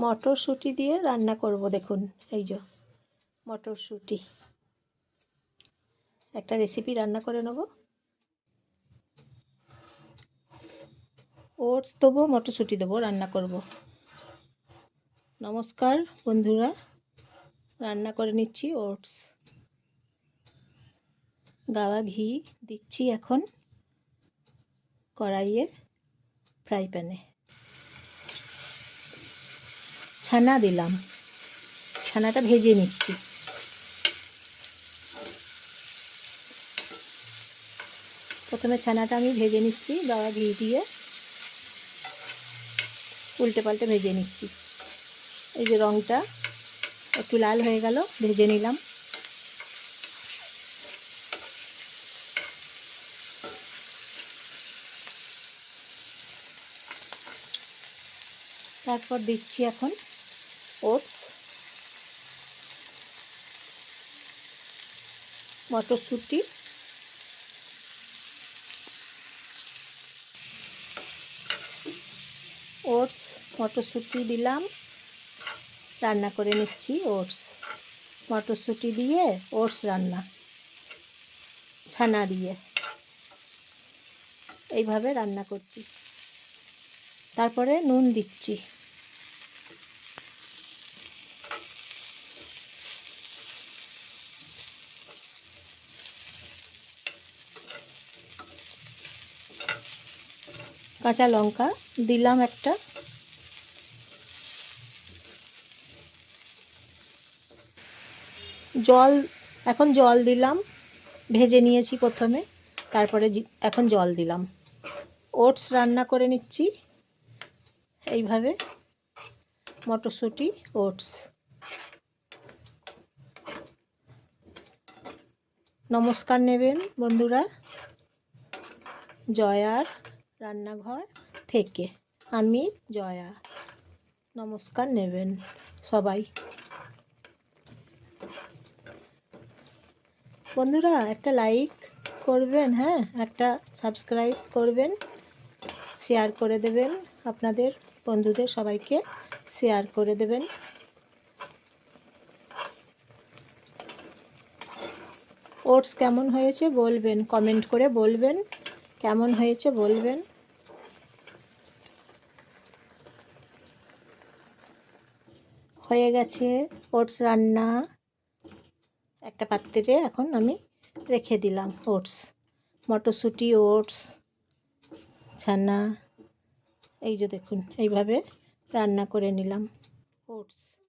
মটরশুঁটি দিয়ে রান্না করব, দেখুন, এই যে মটরশুঁটি। একটা রেসিপি রান্না করে নেব। ওটস দেবো, মটরশুঁটি দেবো, রান্না করব। নমস্কার বন্ধুরা, রান্না করে নিচ্ছি ওটস। গাওয়া ঘি দিচ্ছি এখন কড়াইয়ে ফ্রাই প্যানে। ছানা দিলাম। ছানাটা ভেজে নিচ্ছি। প্রথমে ছানাটা আমি ভেজে নিচ্ছি গাওয়া ঘি দিয়ে। উল্টে পাল্টে ভেজে নিচ্ছি। এই যে রঙটা একটু লাল হয়ে গেল, ভেজে নিলাম। তারপর দিচ্ছি এখন ওটস মটরশুঁটি। ওটস, মটরশুঁটি দিলাম। রান্না করে নিচ্ছি ওটস। মটরশুঁটি দিয়ে ওটস রান্না। ছানা দিয়ে। এইভাবে রান্না করছি। তারপরে নুন দিচ্ছি। কাঁচা লঙ্কা দিলাম একটা। জল, এখন জল দিলাম, ভেজে নিয়েছি প্রথমে, তারপরে এখন জল দিলাম। ওটস রান্না করে নিচ্ছি, এইভাবে, মটরশুঁটি, ওটস। নমস্কার নেবেন বন্ধুরা জয়ার রান্নাঘর থেকে আমি জয়া। নমস্কার, নেবেন সবাই। বন্ধুরা, একটা লাইক করবেন হ্যাঁ? একটা সাবস্ক্রাইব করবেন শেয়ার করে দেবেন। আপনাদের বন্ধুদের সবাইকে শেয়ার করে দেবেন। ওটস কেমন হয়েছে বলবেন কমেন্ট করে বলবেন। কেমন হয়েছে বলবেন? হয়ে গেছে ওটস রান্না। একটা পাত্রে এখন আমি রেখে দিলাম ওটস। মটরশুঁটি, ওটস, ছানা, এই যে দেখুন, এইভাবে রান্না করে নিলাম ওটস।